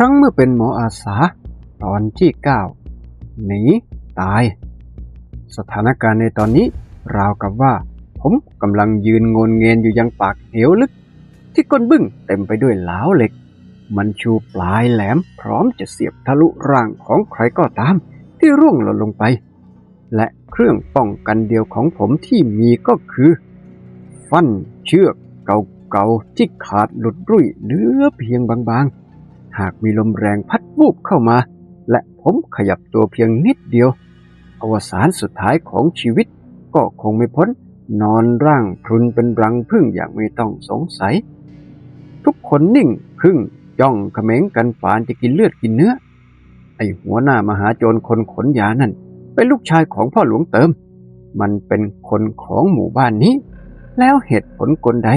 ครั้งเมื่อเป็นหมออาสา ตอนที่เก้าหนี ตาย สถานการณ์ในตอนนี้ ราวกับว่า ผมกำลังยืนงนเงนอยู่ยังปากเหวลึก ที่ก้นบึ้งเต็มไปด้วยเหลาเหล็ก มันชูปลายแหลมพร้อมจะเสียบทะลุร่างของใครก็ตาม ที่ร่วงหล่นลงไป และเครื่องป้องกันเดียวของผมที่มีก็คือ ฟันเชือกเก่าๆที่ขาดหลุดรุ่ยเหลือเพียงบางๆ หากมีลมแรงพัดวูบเข้ามา และผมขยับตัวเพียงนิดเดียว อวสานสุดท้ายของชีวิตก็คงไม่พ้น นอนร่างพรุนเป็นรังพึ่งอย่างไม่ต้องสงสัย ทุกคนนิ่งพึ่งจ้องเขม็งกันฝานจะกินเลือดกินเนื้อ ไอหัวหน้ามหาโจรคนขนยานั่น เป็นลูกชายของพ่อหลวงเติม มันเป็นคนของหมู่บ้านนี้ แล้วเหตุผลกลใด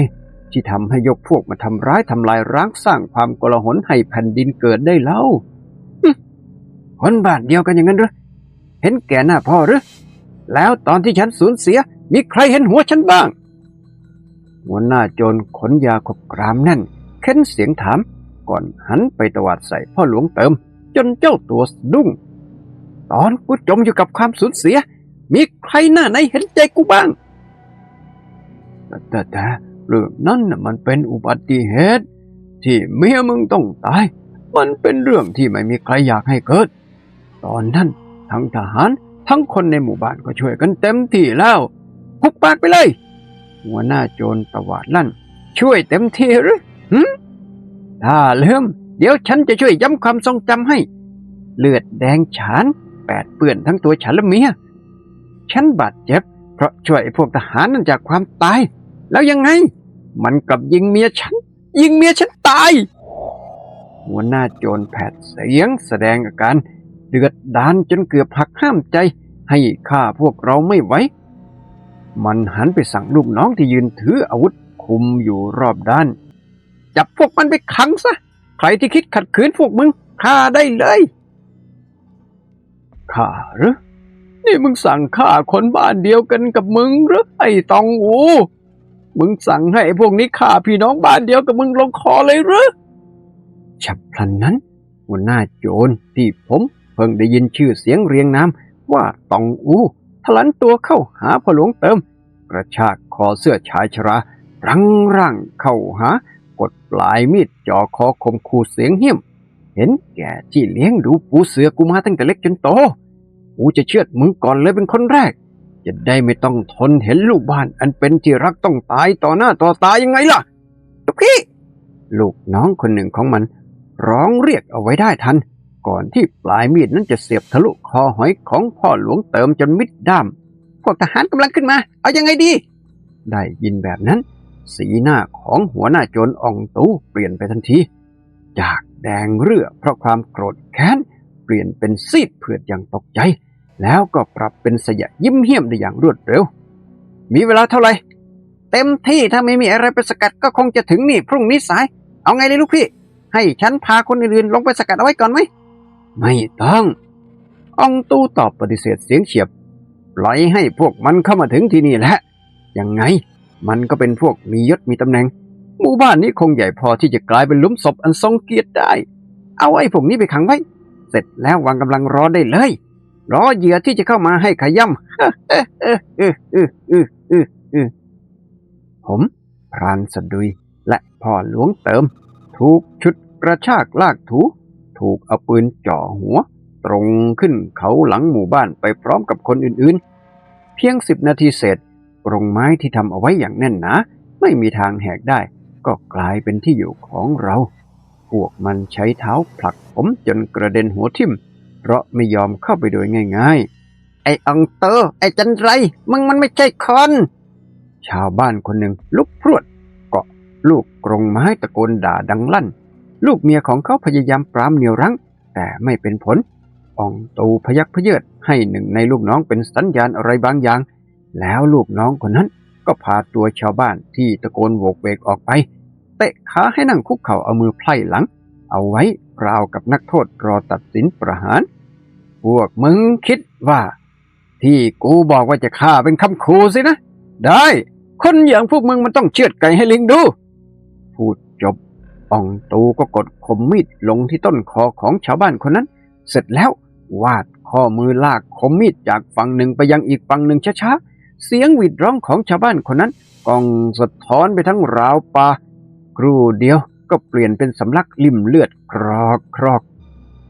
ที่ทำให้ยกพวกมาทำร้ายทำลายร้างสร้างความกลาหนให้แผ่นดินเกิดได้เล่าฮึคนบ้านเดียวกันอย่างนั้นหรือเห็นแก่หน้าพ่อหรือแล้วตอนที่ฉันสูญเสีย มีใครเห็นหัวฉันบ้าง หัวหน้าโจรขนยาขบกรามแน่น เค้นเสียงถาม ก่อนหันไปตวาดใส่พ่อหลวงเติม จนเจ้าตัวสะดุ้ง ตอนกูจมอยู่กับความสูญเสีย มีใครหน้าไหนเห็นใจกูบ้างแต่แต่แต่ เรื่องนั้นมันเป็นอุบัติเหตุ ที่เมียมึงต้องตาย มันเป็นเรื่องที่ไม่มีใครอยากให้เกิด ตอนนั้นทั้งทหารทั้งคนในหมู่บ้านก็ช่วยกันเต็มที่แล้วคุกปากไปเลย หัวหน้าโจรตวาดลั่น ช่วยเต็มที่หรือหึถ้าเลื่อมเดี๋ยวฉันจะช่วยย้ำความทรงจำให้ เลือดแดงฉาน แปดเปื้อนทั้งตัวฉันและเมียฉันบาดเจ็บ เพราะช่วยพวกทหารนั่นจากความตาย แล้วยังไง มันกลับยิงเมียฉัน ยิงเมียฉันตาย หัวหน้าโจรแผดเสียงแสดงอาการ เดือดดานจนเกือบหักห้ามใจ ให้ฆ่าพวกเราไม่ไหวมันหันไปสั่งลูกน้องที่ยืนถืออาวุธคุมอยู่รอบด้าน จับพวกมันไปขังซะ ใครที่คิดขัดขืนพวกมึงฆ่าได้เลยฆ่าหรือ นี่มึงสั่งฆ่าคนบ้านเดียวกันกับมึงหรือไอ้ตองอู มึงสั่งให้พวกนี้ฆ่าพี่น้องบ้านเดียวกับมึงลงคอเลยหรือฉับพลันนั้นหัวหน้าโจรที่ผมเพิ่งได้ยินชื่อเสียงเรียงนามว่าตองอูทลันตัวเข้าหาพหลวงเติม กระชากคอเสื้อชายชรา รังร่างเข้าหา กดปลายมีดจ่อคอคมคูเสียงเหี้ยม เห็นแก่ที่เลี้ยงดูปูเสือกูมาตั้งแต่เล็กจนโต กูจะเชือดมึงก่อนเลยเป็นคนแรก จะได้ไม่ต้องทนเห็นลูกบ้านอันเป็นที่รักต้องตายต่อหน้าต่อตายังไงล่ะลูกพี่ ลูกน้องคนหนึ่งของมัน ร้องเรียกเอาไว้ได้ทัน ก่อนที่ปลายมีดนั้นจะเสียบทะลุคอหอยของพ่อหลวงเติมจนมิดด้ามพวกทหารกำลังขึ้นมา เอายังไงดี ได้ยินแบบนั้น สีหน้าของหัวหน้าโจรอองตูเปลี่ยนไปทันที จากแดงเรือเพราะความโกรธแค้นเปลี่ยนเป็นซีดเผือดอย่างตกใจ แล้วก็ปรับเป็นสยะยิ้มเหี้ยมได้อย่างรวดเร็ว มีเวลาเท่าไหร่ เต็มที่ถ้าไม่มีอะไรไปสกัดก็คงจะถึงนี่พรุ่งนี้สาย เอาไงเลยลูกพี่ ให้ฉันพาคนอื่นๆลงไปสกัดเอาไว้ก่อนไหม ไม่ต้ององตู้ตอบปฏิเสธเสียงเฉียบปล่อยให้พวกมันเข้ามาถึงที่นี่แหละ ยังไง มันก็เป็นพวกมียศมีตำแหน่ง หมู่บ้านนี้คงใหญ่พอที่จะกลายเป็นลุมศพอันทรงเกียรติได้ เอาไอ้พวกนี้ไปขังไว้ เสร็จแล้ววางกำลังรอได้เลย รอเหยื่อที่จะเข้ามาให้ขย่ำผมพรานสะดุยและพ่อหลวงเติม ถูกชุดกระชากลากถู ถูกเอาปืนจ่อหัว ตรงขึ้นเขาหลังหมู่บ้านไปพร้อมกับคนอื่นๆ เพียงสิบนาทีเสร็จกรงไม้ที่ทำเอาไว้อย่างแน่นหนาไม่มีทางแหกได้ ก็กลายเป็นที่อยู่ของเรา พวกมันใช้เท้าผลักผมจนกระเด็นหัวทิ่ม เพราะไม่ยอมเข้าไปโดยง่าย ๆ ไอ้อังเตอร์ไอ้จันไร มึงมันไม่ใช่คน ชาวบ้านคนหนึ่งลุกพรวด เกาะลูกกรงไม้ตะโกนด่าดังลั่น ลูกเมียของเขาพยายามปรามเหนียวรั้ง แต่ไม่เป็นผลอองตูพยักพเยิดให้หนึ่งในลูกน้องเป็นสัญญาณอะไรบางอย่าง แล้วลูกน้องคนนั้นก็พาตัวชาวบ้านที่ตะโกนโวกเวกออกไป เตะขาให้นั่งคุกเข่าเอามือไพล่หลัง เอาไว้ ราวกับนักโทษรอตัดสินประหาร พวกมึงคิดว่า ที่กูบอกว่าจะฆ่าเป็นคำคูสินะ ได้ คนอย่างพวกมึงมันต้องเชือดไก่ให้ลิงดู พูดจบอ่องตูก็กดคมมีดลงที่ต้นคอของชาวบ้านคนนั้น เสร็จแล้ววาดข้อมือลากคมมีดจากฝั่งหนึ่งไปยังอีกฝั่งหนึ่งช้าๆ เสียงหวีดร้องของชาวบ้านคนนั้นก้องสะท้อนไปทั้งราวป่าครู่เดียว ก็เปลี่ยนเป็นสำลักลิ่มเลือดครอกครอก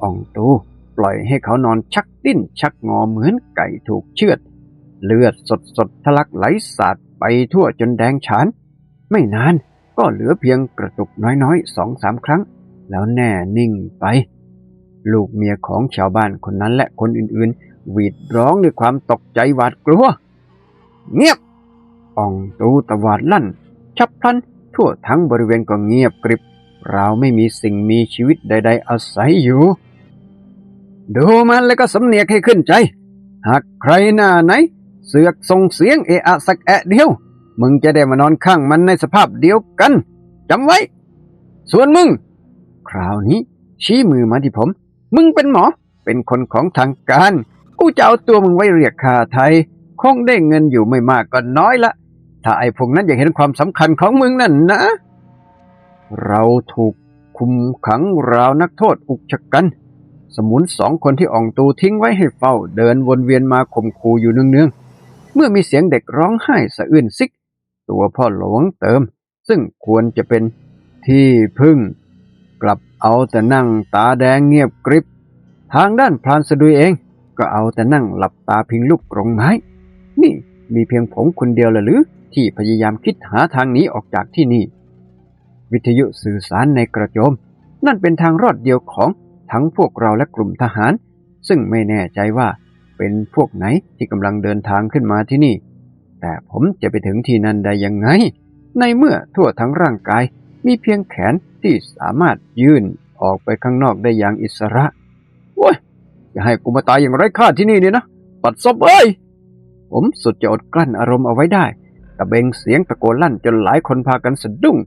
อ่องตูปล่อยให้เขานอนชักดิ้นชักงอเหมือนไก่ถูกเชือด เลือดสดสดทะลักไหลสาดไปทั่วจนแดงฉาน ไม่นานก็เหลือเพียงกระตุกน้อยๆสองสามครั้ง แล้วแน่นิ่งไป ลูกเมียของชาวบ้านคนนั้นและคนอื่นๆ หวีดร้องด้วยความตกใจหวาดกลัว เงียบอ่องตูตะวาดลั่นฉับพลัน ทั่วทั้งบริเวณก็เงียบกริบ ราวไม่มีสิ่งมีชีวิตใด ๆ อาศัยอยู่ ดูมันแล้วก็สำเนียกให้ขึ้นใจ หากใครหน้าไหน เสือกส่งเสียงเอะอะสักแอะเดียว มึงจะได้มานอนข้างมันในสภาพเดียวกันจำไว้ ส่วนมึง คราวนี้ ชี้มือมาที่ผม มึงเป็นหมอ เป็นคนของทางการ กูจะเอาตัวมึงไว้เรียกค่าไทย คงได้เงินอยู่ไม่มากก็น้อยละ ถ้าไอ้พวกนั้นอยากเห็นความสำคัญของมึงนั่นนะ เราถูกคุมขังราวนักโทษอุกชะกัน สมุนสองคนที่อ่องตูทิ้งไว้ให้เฝ้า เดินวนเวียนมาข่มขู่อยู่เนืองๆ เมื่อมีเสียงเด็กร้องไห้สะอื้นซิก ตัวพ่อหลวงเติม ซึ่งควรจะเป็นที่พึ่ง กลับเอาแต่นั่งตาแดงเงียบกริบ ทางด้านพรานสะดุยเอง ก็เอาแต่นั่งหลับตาพิงลูกกรงไม้ นี่มีเพียงผมคนเดียวละหรือ ที่พยายามคิดหาทางหนีออกจากที่นี่ วิทยุสื่อสารในกระโจม นั่นเป็นทางรอดเดียวของทั้งพวกเราและกลุ่มทหาร ซึ่งไม่แน่ใจว่าเป็นพวกไหนที่กำลังเดินทางขึ้นมาที่นี่ แต่ผมจะไปถึงที่นั่นได้ยังไง ในเมื่อทั่วทั้งร่างกายมีเพียงแขนที่สามารถยื่นออกไปข้างนอกได้อย่างอิสระโว้ยอย่าให้กูมาตายอย่างไร้ค่าที่นี่เนี่ยนะ ปัดซบเอ้ย ผมสุดจะอดกลั้นอารมณ์เอาไว้ได้ตะเบงเสียงตะโกนลั่นจนหลายคนพากันสะดุ้ง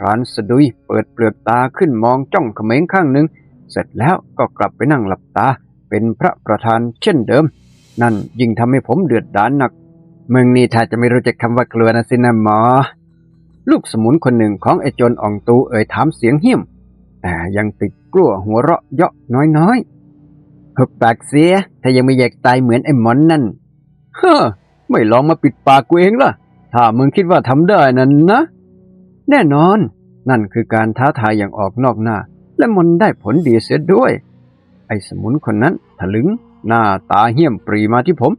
พรานสะดุยเปิดเปลือกตาขึ้นมองจ้องเขม็งข้างหนึ่ง เสร็จแล้วก็กลับไปนั่งหลับตา เป็นพระประธานเช่นเดิม นั่นยิ่งทำให้ผมเดือดดาลหนักมึงนี่ถ้าจะไม่รู้จักคำว่ากลัวนะสินะหมอ ลูกสมุนคนหนึ่งของไอ้โจนอ่องตูเอ่ยถามเสียงเหี้ยมแต่ยังติดกลัวหัวเราะเยาะน้อยๆหุบปากเสีย ถ้ายังไม่อยากตายเหมือนไอ้หมอนนั่นเฮ้อไม่ลองมาปิดปากกูเองล่ะ ถ้ามึงคิดว่าทำได้นั่นนะ แน่นอน นั่นคือการท้าทายอย่างออกนอกหน้า และมันได้ผลดีเสียด้วย ไอ้สมุนคนนั้นถลึง หน้าตาเหี้ยมปรีมาที่ผม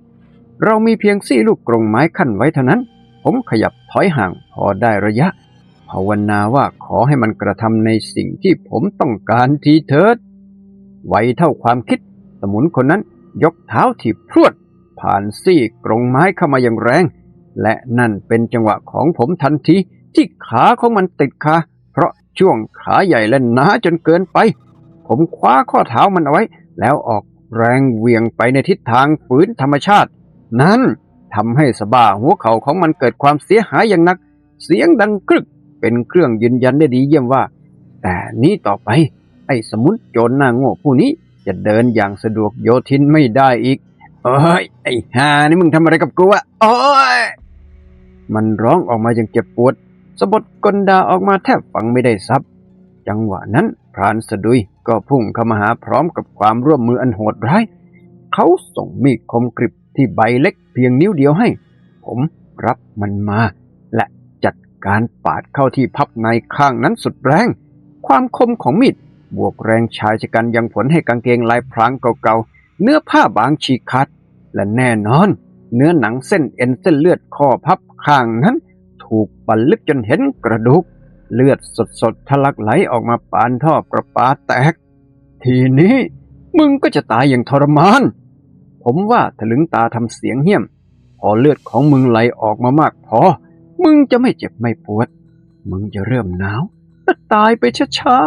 เรามีเพียงซี่ลูกกรงไม้ขั้นไว้เท่านั้น ผมขยับถอยห่างพอได้ระยะ ภาวนาว่าขอให้มันกระทำในสิ่งที่ผมต้องการทีเถิดไวเท่าความคิด สมุนคนนั้นยกเท้าถีบพรวด ผ่านซี่กรงไม้เข้ามาอย่างแรง และนั่นเป็นจังหวะของผมทันที ที่ขาของมันติดคาเพราะช่วงขาใหญ่และหนาจนเกินไป ผมคว้าข้อเท้ามันเอาไว้ แล้วออกแรงเหวี่ยงไปในทิศทางฝืนธรรมชาติ นั้นทำให้สะบ้าหัวเข่าของมันเกิดความเสียหายอย่างหนัก เสียงดังกรึก เป็นเครื่องยืนยันได้ดีเยี่ยมว่า แต่นี้ต่อไป ไอ้สมุนโจรหน้าโง่ผู้นี้จะเดินอย่างสะดวกโยทินไม่ได้อีกเอ้ยไอ้ฮานี่มึงทำอะไรกับกูวะโอ้ยมันร้องออกมาอย่างเจ็บปวด สะบดกลดาออกมาแทบฟังไม่ได้ซับ จังหวะนั้นพรานสะดุยก็พุ่งเข้ามาหาพร้อมกับความร่วมมืออันโหดร้าย เขาส่งมีดคมกริบที่ใบเล็กเพียงนิ้วเดียวให้ ผมรับมันมา และจัดการปาดเข้าที่พับในข้างนั้นสุดแรง ความคมของมีดบวกแรงชายชะกันยังผลให้กางเกงลายพรางเก่าๆ เนื้อผ้าบางฉีกขาดและแน่นอน เนื้อหนังเส้นเอ็นเส้นเลือดข้อพับข้างนั้น ถูกปั่นลึกจนเห็นกระดูก เลือดสดๆทะลักไหลออกมาปานท่อประปาแตก ทีนี้มึงก็จะตายอย่างทรมาน ผมว่าถลึงตาทำเสียงเหี้ยม พอเลือดของมึงไหลออกมามากพอ มึงจะไม่เจ็บไม่ปวด มึงจะเริ่มหนาวและตายไปช้า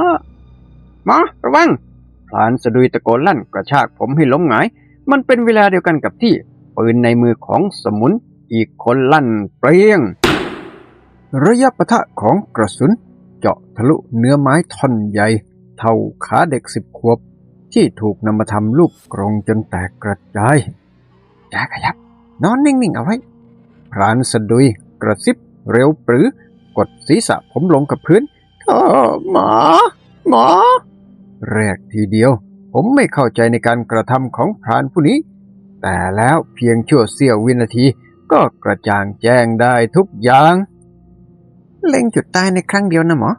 ๆมาระวังพลานสะดุยตะโกนลั่นกระชากผมให้ล้มหงาย มันเป็นเวลาเดียวกันกับที่ปืนในมือของสมุนอีกคนลั่นเปรี้ยง ระยะปะทะของกระสุนเจาะทะลุเนื้อไม้ท่อนใหญ่ เท่าขาเด็กสิบขวบ ที่ถูกนำมาทำลูกกรงจนแตกกระจายอย่าขยับ นอนนิ่ง ๆ เอาไว้พรานสะดุยกระซิบเร็วปรือกดศีรษะผมลงกับพื้นโอ้หมอ หมอ แรกทีเดียว ผมไม่เข้าใจในการกระทำของพรานผู้นี้ แต่แล้วเพียงชั่วเสี้ยววินาทีก็กระจ่างแจ้งได้ทุกอย่าง เล็งจุดตายในครั้งเดียวนะหมอ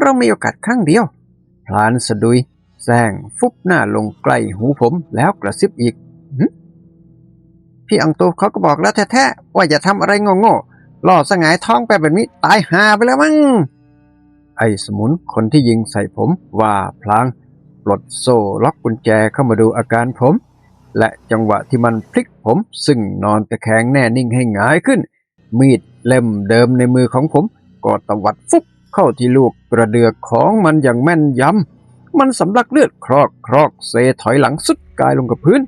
เรามีโอกาสครั้งเดียว พลานสะดุยแซงฟุบหน้าลงใกล้หูผมแล้วกระซิบอีก พี่อังโตเขาก็บอกแล้วแท้ๆ ว่าอย่าทำอะไรโง่ๆล่อสงายท้องไปแบบนี้ตายหาไปแล้วมั้ง ไอ้สมุนคนที่ยิงใส่ผมว่าพลางปลดโซ่ล็อกกุญแจเข้ามาดูอาการผม และจังหวะที่มันพลิกผม ซึ่งนอนตะแคงแน่นิ่งให้หงายขึ้น มีดเล่มเดิมในมือของผม ก็ตวัดฟุบเข้าที่ลูกกระเดือกของมันอย่างแม่นยำ มันสำลักเลือดครอกครอกเซถอยหลังสุดกายลงกับพื้น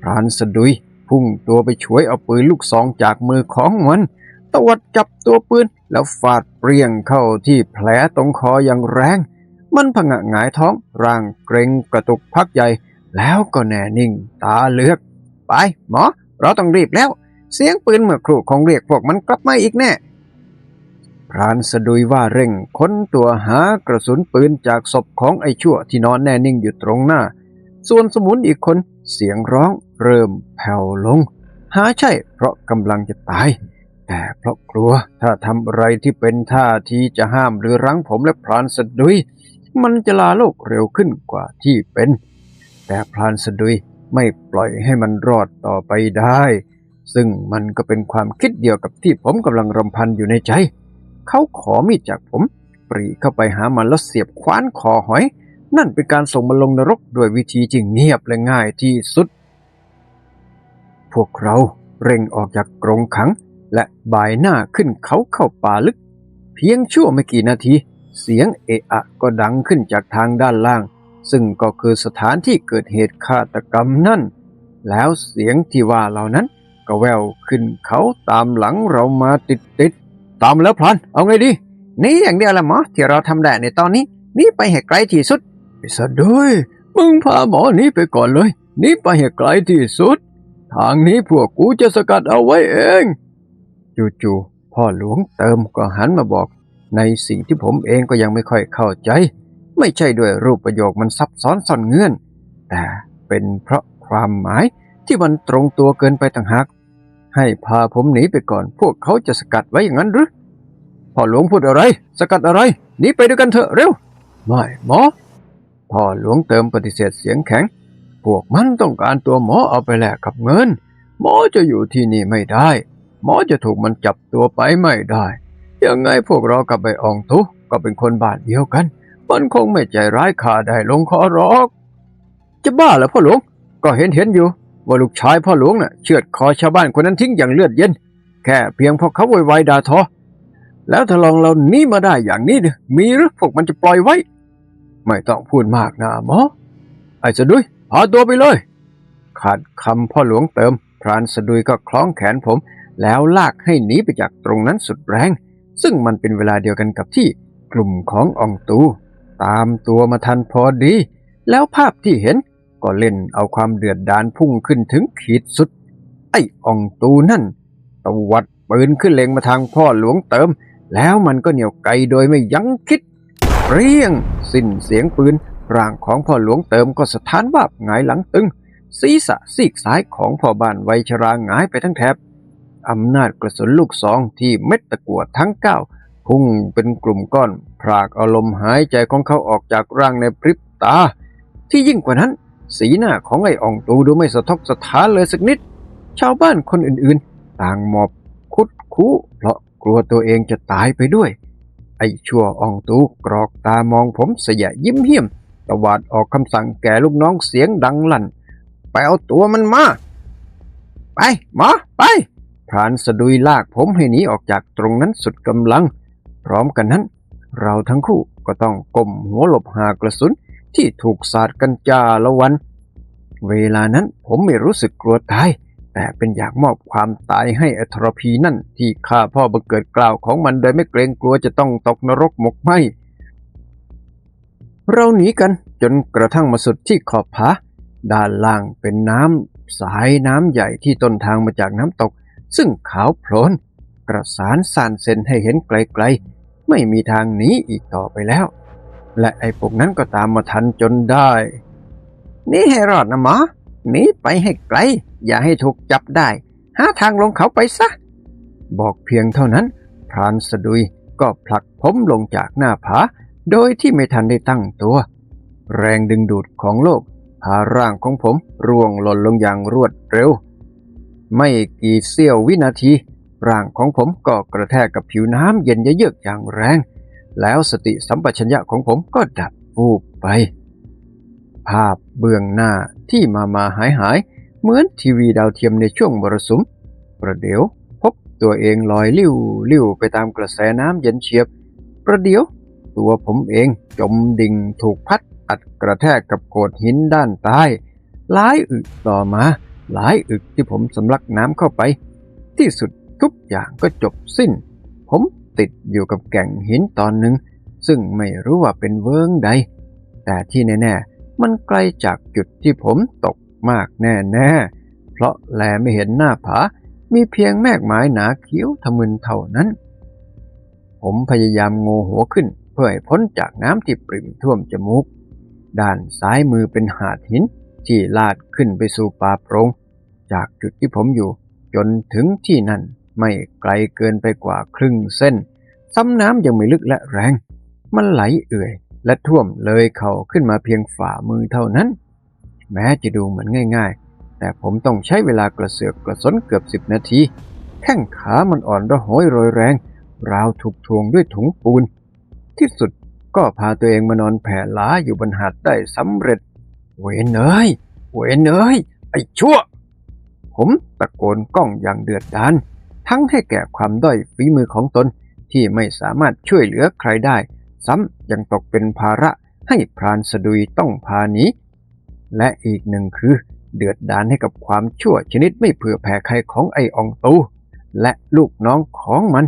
พรานสะดุย พุ่งตัวไปช่วยเอาปืนลูกซองจากมือของมัน ตวัดจับตัวปืนแล้วฟาดเปรี้ยงเข้าที่แผลตรงคออย่างแรง มันผงะหงายท้องร่างเกรงกระตุกพักใหญ่ แล้วก็แน่นิ่งตาเลือก ไปหมอเราต้องรีบแล้ว เสียงปืนเมื่อครู่คงเรียกพวกมันกลับมาอีกแน่ พรานสะดุยว่าเร่งค้นตัวหากระสุนปืนจากศพของไอ้ชั่วที่นอนแน่นิ่งอยู่ตรงหน้า ส่วนสมุนอีกคนเสียงร้องเริ่มแผ่วลง หาใช่เพราะกำลังจะตาย แต่เพราะกลัวถ้าทำอะไรที่เป็นท่าทีจะห้ามหรือรั้งผมและพรานสะดุย มันจะลาโลกเร็วขึ้นกว่าที่เป็น แต่พรานสะดุยไม่ปล่อยให้มันรอดต่อไปได้ ซึ่งมันก็เป็นความคิดเดียวกับที่ผมกำลังรำพันอยู่ในใจ เขาขอมีดจากผม ปรีเข้าไปหามันแล้วเสียบคว้านคอหอย นั่นเป็นการส่งมันลงนรกด้วยวิธีที่เงียบและง่ายที่สุด พวกเราเร่งออกจากกรงขัง และบ่ายหน้าขึ้นเขาเข้าป่าลึก เพียงชั่วไม่กี่นาที เสียงเอะอะก็ดังขึ้นจากทางด้านล่าง ซึ่งก็คือสถานที่เกิดเหตุฆาตกรรมนั่น แล้วเสียงที่ว่าเหล่านั้นก็แววขึ้นเขาตามหลังเรามาติดติด ตามแล้วพลัน เอาไงดี นี่อย่างเดียวละหมอที่เราทำได้ในตอนนี้ นี่ไปให้ไกลที่สุดไอ้สัตว์ด้วยมึงพาหมอนี้ไปก่อนเลย นี่ไปให้ไกลที่สุด ทางนี้พวกกูจะสกัดเอาไว้เอง จู่ๆพ่อหลวงเติมก็หันมาบอก ในสิ่งที่ผมเองก็ยังไม่ค่อยเข้าใจ ไม่ใช่ด้วยรูปประโยคมันซับซ้อนซ่อนเงื่อน แต่เป็นเพราะความหมายที่มันตรงตัวเกินไปต่างหาก ให้พาผมหนีไปก่อน พวกเขาจะสกัดไว้อย่างนั้นหรือพ่อหลวงพูดอะไร สกัดอะไรหนีไปด้วยกันเถอะเร็ว ไม่หมอพ่อหลวงเติมปฏิเสธเสียงแข็ง พวกมันต้องการตัวหมอเอาไปแลกกับเงิน หมอจะอยู่ที่นี่ไม่ได้ หมอจะถูกมันจับตัวไปไม่ได้ยังไงพวกเรากับไออองทุก็เป็นคนบ้านเดียวกัน มันคงไม่ใจร้ายข่าได้ลงคอรอก จะบ้าเหรอพ่อหลวงก็เห็นเห็นอยู่ ว่าลูกชายพ่อหลวงน่ะเชือดคอชาวบ้านคนนั้นทิ้งอย่างเลือดเย็น แค่เพียงเพราะเขาโวยวด่าทอ แล้วถ้าลองเรานี้มาได้อย่างนี้เนี่ยมีหรือพวกมันจะปล่อยไว้ ไม่ต้องพูดมากนะหมอไอ้สะดุยพาตัวไปเลย ขาดคำพ่อหลวงเติม พรานสะดุยก็คล้องแขนผม แล้วลากให้หนีไปจากตรงนั้นสุดแรง ซึ่งมันเป็นเวลาเดียวกันกับที่กลุ่มของอองตู ตามตัวมาทันพอดี แล้วภาพที่เห็น ก็เล่นเอาความเดือดดาลพุ่งขึ้นถึงขีดสุด ไอ้อองตูนั่นตวัดปืนขึ้นเล็งมาทางพ่อหลวงเติม แล้วมันก็เหนี่ยวไกลโดยไม่ยั้งคิดเรียง สิ้นเสียงปืนร่างของพ่อหลวงเติมก็สถานวาบหงายหลังตึง ศีรษะซีกซ้ายของพ่อบ้านไวชราหงายไปทั้งแถบอำนาจกระสุนลูกซองที่เม็ดตะกัวทั้งเก้าพุ่งเป็นกลุ่มก้อน พรากอาลมณ์หายใจของเขาออกจากร่างในพริบตา ที่ยิ่งกว่านั้น สีหน้าของไอ้อ่องตูดูไม่สะทกสะท้านเลยสักนิด ชาวบ้านคนอื่นๆ ต่างหมอบคุดคู้เพราะกลัวตัวเองจะตายไปด้วย ไอ้ชั่วอ่องตูกรอกตามองผมเสียยิ้มเหี้ยมตวาดออกคำสั่งแก่ลูกน้องเสียงดังลั่น ไปเอาตัวมันมา ไปหมอไปพรานสะดุยลากผมให้หนีออกจากตรงนั้นสุดกำลัง พร้อมกันนั้น เราทั้งคู่ก็ต้องก้มหัวหลบหากระสุน ที่ถูกสาดกันจาละวัน เวลานั้นผมไม่รู้สึกกลัวตาย แต่เป็นอยากมอบความตายให้อทรพีนั่น ที่ฆ่าพ่อบังเกิดกล่าวของมันโดยไม่เกรงกลัวจะต้องตกนรกหมกไหมเราหนีกันจนกระทั่งมาสุดที่ขอบผาด้านล่างเป็นน้ำสายน้ำใหญ่ที่ต้นทางมาจากน้ำตก ซึ่งขาวโพลนกระสานสานเซนให้เห็นไกลๆ ไม่มีทางหนีอีกต่อไปแล้ว และไอ้พวกนั้นก็ตามมาทันจนได้หนี่ให้รอดนะหมอหนีไปให้ไกล อย่าให้ถูกจับได้ หาทางลงเขาไปซะ บอกเพียงเท่านั้น พรานสะดุยก็ผลักผมลงจากหน้าผา โดยที่ไม่ทันได้ตั้งตัว แรงดึงดูดของโลกพาร่างของผมร่วงหล่นลงอย่างรวดเร็ว ไม่กี่เสี้ยววินาที ร่างของผมก็กระแทกกับผิวน้ำเย็นเยือกอย่างแรง แล้วสติสัมปชัญญะของผมก็ดับวูบไป ภาพเบื้องหน้าที่มามาหายหายเหมือนทีวีดาวเทียมในช่วงมรสุม ประเดี๋ยว พบตัวเองลอยลิ้วลิ้วไปตามกระแสน้ำเย็นเฉียบ ประเดี๋ยว ตัวผมเองจมดิ่งถูกพัดอัดกระแทกกับโขดหินด้านใต้หลายอึกต่อมา หลายอึกที่ผมสำลักน้ำเข้าไป ที่สุดทุกอย่างก็จบสิ้น ผม ติดอยู่กับแก่งหินตอนหนึ่งซึ่งไม่รู้ว่าเป็นเวิงใด แต่ที่แน่ๆ มันไกลจากจุดที่ผมตกมากแน่ๆ เพราะแลไม่เห็นหน้าผา มีเพียงแมกไม้หนาเขียวทะมึนเท่านั้น ผมพยายามโงหัวขึ้นเพื่อให้พ้นจากน้ำที่ปริ่มท่วมจมูก ด้านซ้ายมือเป็นหาดหินที่ลาดขึ้นไปสู่ป่าโปรง จากจุดที่ผมอยู่จนถึงที่นั่น ไม่ไกลเกินไปกว่าครึ่งเส้น ซ้ำน้ำยังไม่ลึกและแรง มันไหลเอื่อย และท่วมเลยเข่าขึ้นมาเพียงฝ่ามือเท่านั้น แม้จะดูเหมือนง่าย ๆ แต่ผมต้องใช้เวลากระเสือกกระสนเกือบสิบนาที แข้งขามันอ่อนระหอยโรยแรง ราวถูกทวงด้วยถุงปูน ที่สุดก็พาตัวเองมานอนแผ่หลาอยู่บนหาดได้สำเร็จ เวนเอ้ยเวนเอ้ยไอ้ชั่ว ผมตะโกนก้องอย่างเดือดดาล ทั้งให้แก่ความด้อยฝีมือของตนที่ไม่สามารถช่วยเหลือใครได้ ซ้ำยังตกเป็นภาระให้พรานสะดุยต้องพาหนีและอีกหนึ่งคือ เดือดดาลให้กับความชั่วชนิดไม่เผื่อแผ่ใครของไออองตูและลูกน้องของมัน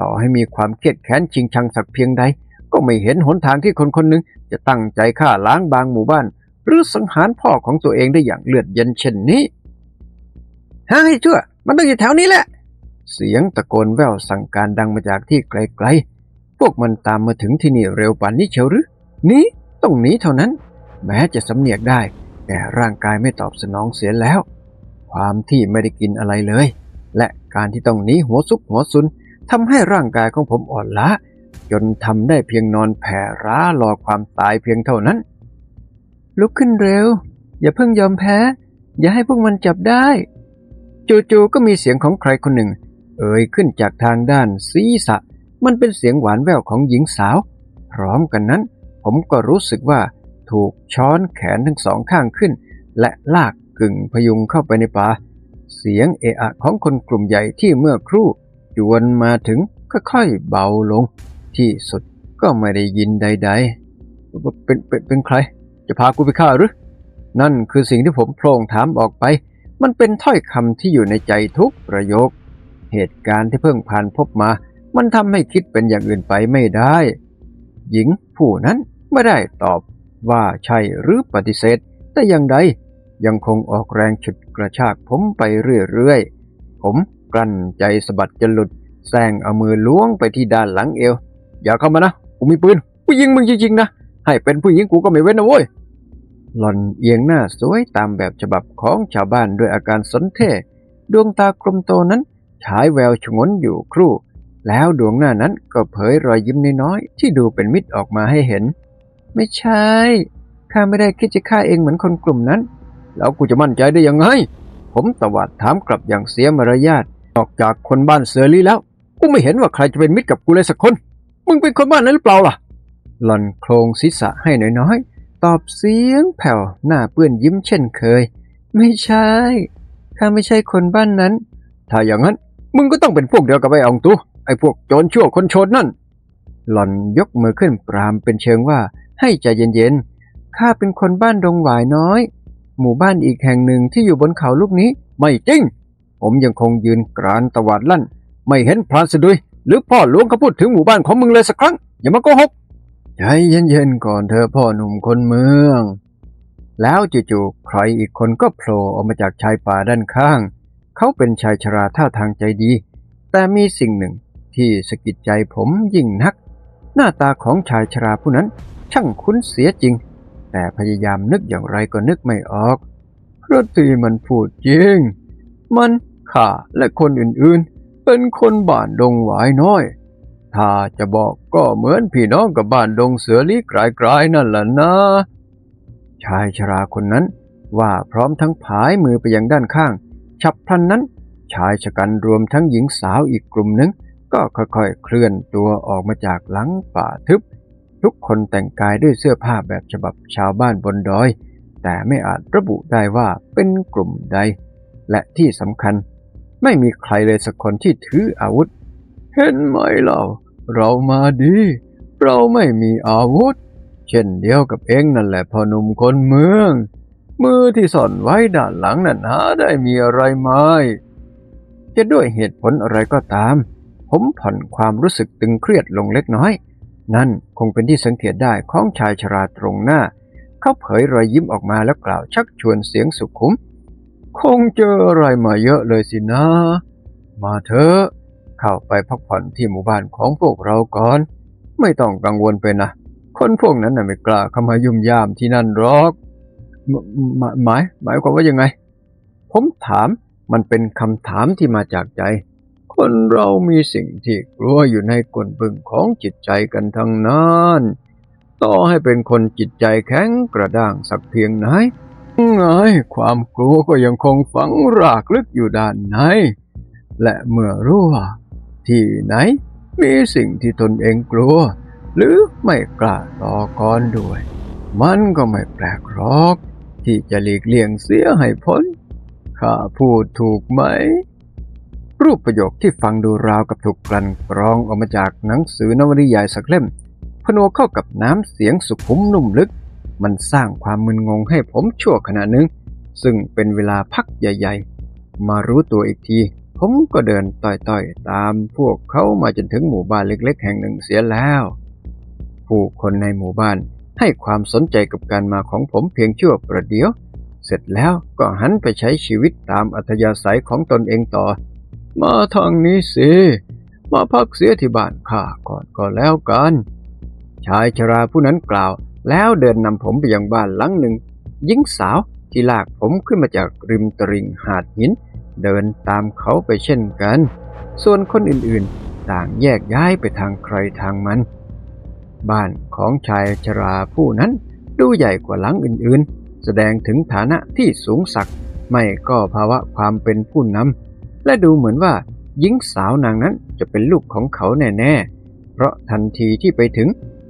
ต่อให้มีความเครียดแค้นชิงชังสักเพียงใด ก็ไม่เห็นหนทางที่คนคนหนึ่งจะตั้งใจฆ่าล้างบางหมู่บ้าน หรือสังหารพ่อของตัวเองได้อย่างเลือดเย็นเช่นนี้ฮะให้ชั่ว มันต้องอยู่แถวนี้แหละ เสียงตะโกนแว่วสั่งการดังมาจากที่ไกลๆ พวกมันตามมาถึงที่นี่เร็วป่านนี้เชียวหรือหนี้ต้องหนีเท่านั้น แม้จะสำเนียกได้ แต่ร่างกายไม่ตอบสนองเสียแล้ว ความที่ไม่ได้กินอะไรเลย และการที่ต้องหนีหัวซุกหัวซุนทำให้ร่างกายของผมอ่อนล้า จนทำได้เพียงนอนแผ่ร้ารอความตายเพียงเท่านั้น ลุกขึ้นเร็ว อย่าเพิ่งยอมแพ้ อย่าให้พวกมันจับได้ จู่ๆก็มีเสียงของใครคนหนึ่ง เอ่ยขึ้นจากทางด้านศีรษะ มันเป็นเสียงหวานแววของหญิงสาว พร้อมกันนั้น ผมก็รู้สึกว่าถูกช้อนแขนทั้งสองข้างขึ้น และลากกึ่งพยุงเข้าไปในป่า เสียงเอะอะของคนกลุ่มใหญ่ที่เมื่อครู่จวนมาถึงค่อยๆเบาลง ที่สุดก็ไม่ได้ยินใดๆ เป็นเป็นเป็นใคร จะพากูไปฆ่าหรือ นั่นคือสิ่งที่ผมโพลงถามออกไป มันเป็นถ้อยคำที่อยู่ในใจทุกประโยค เหตุการณ์ที่เพิ่งผ่านพบมา มันทำให้คิดเป็นอย่างอื่นไปไม่ได้ หญิงผู้นั้นไม่ได้ตอบว่าใช่หรือปฏิเสธ แต่อย่างใดยังคงออกแรงฉุดกระชากผมไปเรื่อยๆ ผมกลั้นใจสะบัดจนหลุดแซงเอามือล้วงไปที่ด้านหลังเอว อย่าเข้ามานะ กูมีปืน กูยิงมึงจริงๆนะ ให้เป็นผู้หญิงกูก็ไม่เว้นนะเว้ย หล่อนเอียงหน้าสวยตามแบบฉบับของชาวบ้านด้วยอาการสนเท่ดวงตากลมโตนั้น ฉายแววชงนอยู่ครู่ แล้วดวงหน้านั้นก็เผยรอยยิ้มน้อยๆที่ดูเป็นมิตรออกมาให้เห็น ไม่ใช่ข้าไม่ได้คิดจะฆ่าเองเหมือนคนกลุ่มนั้น แล้วกูจะมั่นใจได้ยังไง ผมตวาดถามกลับอย่างเสียมารยาทออกจากคนบ้านเสือลี่แล้ว กูไม่เห็นว่าใครจะเป็นมิตรกับกูเลยสักคน มึงเป็นคนบ้านนั้นหรือเปล่าล่ะ หล่อนโครงศีรษะให้น้อยๆ ตอบเสียงแผ่วหน้าเปื้อนยิ้มเช่นเคย ไม่ใช่ ข้าไม่ใช่คนบ้านนั้น ถ้าอย่างนั้น มึงก็ต้องเป็นพวกเดียวกับไอ้อองตูไอ้พวกโจรชั่วคนโชนนั่น หล่อนยกมือขึ้นปรามเป็นเชิงว่าให้ใจเย็นๆ ข้าเป็นคนบ้านดงหวายน้อย หมู่บ้านอีกแห่งหนึ่งที่อยู่บนเขาลูกนี้ ไม่จริง ผมยังคงยืนกรานตวาดลั่น ไม่เห็นพรานสะดุยหรือพ่อหลวงเขาพูดถึงหมู่บ้านของมึงเลยสักครั้ง อย่ามาโกหกใจเย็นๆก่อนเธอพ่อหนุ่มคนเมือง แล้วจู่ๆใครอีกคนก็โผล่ออกมาจากชายป่าด้านข้าง เขาเป็นชายชราท่าทางใจดี แต่มีสิ่งหนึ่งที่สะกิดใจผมยิ่งนัก หน้าตาของชายชราผู้นั้นช่างคุ้นเสียจริง แต่พยายามนึกอย่างไรก็นึกไม่ออกเพราะที่มันพูดจริง มันข้าและคนอื่นๆ เป็นคนบ้านดงหวายน้อย ถ้าจะบอกก็เหมือนพี่น้องกับบ้านดงเสือลีกลายๆนั่นแหละนะ ชายชราคนนั้นว่าพร้อมทั้งผายมือไปยังด้านข้าง ฉับพลันนั้น ชายชะกันรวมทั้งหญิงสาวอีกกลุ่มหนึ่งก็ค่อยๆ เคลื่อนตัวออกมาจากหลังป่าทึบ ทุกคนแต่งกายด้วยเสื้อผ้าแบบฉบับชาวบ้านบนดอย แต่ไม่อาจระบุได้ว่าเป็นกลุ่มใด และที่สำคัญ ไม่มีใครเลยสักคนที่ถืออาวุธ เห็นไหมเราเรามาดี เราไม่มีอาวุธ เช่นเดียวกับเองนั่นแหละพอหนุ่มคนเมือง มือที่ซ่อนไว้ด้านหลังนั่นหาได้มีอะไรไหมจะด้วยเหตุผลอะไรก็ตาม ผมผ่อนความรู้สึกตึงเครียดลงเล็กน้อย นั่นคงเป็นที่สังเกตได้ของชายชราตรงหน้า เขาเผยรอยยิ้มออกมาแล้วกล่าวชักชวนเสียงสุขุม คงเจออะไรมาเยอะเลยสินะ มาเถอะเข้าไปพักผ่อนที่หมู่บ้านของพวกเราก่อน ไม่ต้องกังวลไปนะ คนพวกนั้นน่ะไม่กล้าเข้ามายุ่มย่ามที่นั่นหรอก หมมายหมายหมายความว่ายังไง ผมถามมันเป็นคำถามที่มาจากใจ คนเรามีสิ่งที่กลัวอยู่ในกลนบึงของจิตใจกันทั้งนั้นต่อให้เป็นคนจิตใจแข็งกระด้างสักเพียงไหนไงความกลัวก็ยังคงฝังรากลึกอยู่ด้านใน และเมื่อรู้ว่าที่ไหนมีสิ่งที่ตนเองกลัว หรือไม่กล้าต่อกรด้วย มันก็ไม่แปลกหรอก ที่จะหลีกเลี่ยงเสียให้พ้น ข้าพูดถูกไหม รูปประโยคที่ฟังดูราวกับถูกกลั่นกรองออกมาจากหนังสือนวนิยายสักเล่มผนวกเข้ากับน้ำเสียงสุขุมนุ่มลึก มันสร้างความมึนงงให้ผมชั่วขณะหนึ่งซึ่งเป็นเวลาพักใหญ่ๆ มารู้ตัวอีกที ผมก็เดินต่อยๆ ตามพวกเขามาจนถึงหมู่บ้านเล็กๆ แห่งหนึ่งเสียแล้ว ผู้คนในหมู่บ้าน ให้ความสนใจกับการมาของผมเพียงชั่วประเดี๋ยว เสร็จแล้วก็หันไปใช้ชีวิตตามอัธยาศัยของตนเองต่อ มาทางนี้สิ มาพักเสียที่บ้านข้าก่อนก็แล้วกัน ชายชราผู้นั้นกล่าว แล้วเดินนำผมไปยังบ้านหลังหนึ่งหญิงสาวที่ลากผมขึ้นมาจากริมตริ่งหาดหิน เดินตามเขาไปเช่นกัน ส่วนคนอื่นๆ ต่างแยกย้ายไปทางใครทางมัน บ้านของชายชราผู้นั้นดูใหญ่กว่าหลังอื่นๆ แสดงถึงฐานะที่สูงสักไม่ก็ภาวะความเป็นผู้นำและดูเหมือนว่าหญิงสาวนางนั้นจะเป็นลูกของเขาแน่ๆ เพราะทันทีที่ไปถึง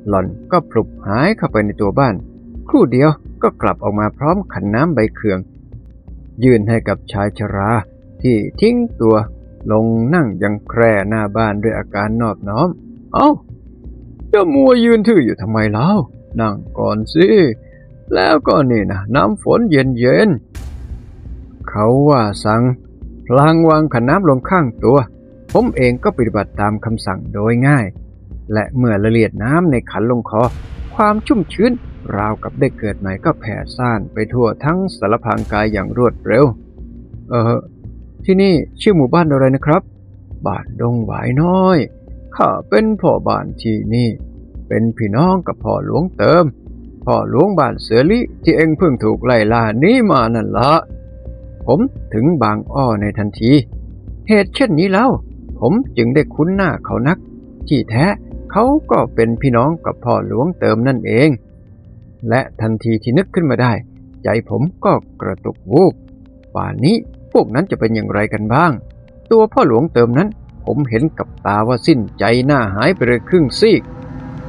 หล่อนก็พลุบหายเข้าไปในตัวบ้าน ครู่เดียวก็กลับออกมาพร้อมขันน้ำใบเคือง ยื่นให้กับชายชราที่ทิ้งตัวลงนั่งยังแคร่หน้าบ้านด้วยอาการนอบน้อม เอ้า จะมัวยืนทื่ออยู่ทำไมเล่านั่งก่อนสิ แล้วก็นี่นะน้ำฝนเย็นๆเขาว่าสั่งพลางวางขันน้ำลงข้างตัว ผมเองก็ปฏิบัติตามคำสั่งโดยง่าย และเมื่อละเลียดน้ำในขันลงคอ ความชุ่มชื้นราวกับได้เกิดใหม่ก็แผ่ซ่านไปทั่วทั้งสารพางกายอย่างรวดเร็ว เออ ที่นี่ชื่อหมู่บ้านอะไรนะครับ บ้านดงหวายน้อย ข้าเป็นพ่อบ้านที่นี่ เป็นพี่น้องกับพ่อหลวงเติม พ่อหลวงบ้านเสือลิที่เอ็งเพิ่งถูกไล่ล่านี้มานั่นละ ผมถึงบางอ้อในทันที เหตุเช่นนี้แล้ว ผมจึงได้คุ้นหน้าเขานัก ที่แท้เขาก็เป็นพี่น้องกับพ่อหลวงเติมนั่นเอง และทันทีที่นึกขึ้นมาได้ ใจผมก็กระตุกวูบป่านนี้พวกนั้นจะเป็นอย่างไรกันบ้าง ตัวพ่อหลวงเติมนั้น ผมเห็นกับตาว่าสิ้นใจหน้าหายไปเลยครึ่งซีก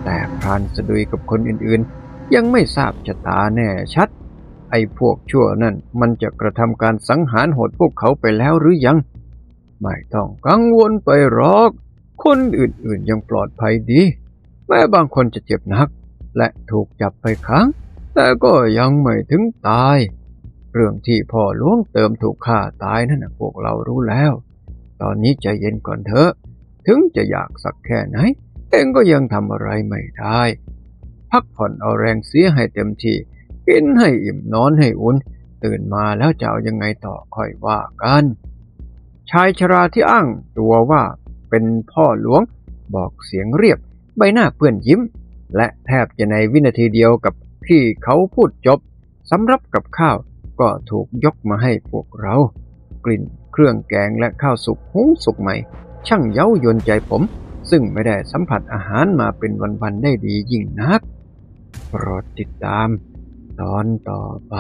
แต่พรานสะดุยกับคนอื่นๆ ยังไม่ทราบชะตาแน่ชัด ไอ้พวกชั่วนั่นมันจะกระทำการสังหารโหดพวกเขาไปแล้วหรือยัง ไม่ต้องกังวลไปหรอก คนอื่นๆยังปลอดภัยดี แม้บางคนจะเจ็บหนัก และถูกจับไปขังแต่ก็ยังไม่ถึงตาย เรื่องที่พ่อหลวงเติมถูกฆ่าตายนั่นนะพวกเรารู้แล้ว อนนี้ใจเย็นก่อนเถอะ ถึงจะอยากสักแค่ไหน เองก็ยังทำอะไรไม่ได้ พักผ่อนเอาแรงเสียให้เต็มที่ กินให้อิ่มนอนให้อุ่น ตื่นมาแล้วจะเอายังไงต่อค่อยว่ากัน ชายชราที่อ้างตัวว่าเป็นพ่อหลวงบอกเสียงเรียบ ใบหน้าเปื้อนยิ้ม และแทบจะในวินาทีเดียวกับที่เขาพูดจบสำรับกับข้าวก็ถูกยกมาให้พวกเรา กลิ่น เครื่องแกงและข้าวสุกหุงสุกใหม่ ช่างเย้ายวนใจผม ซึ่งไม่ได้สัมผัสอาหารมาเป็นวันๆได้ดียิ่งนักโปรดติดตาม ตอนต่อไป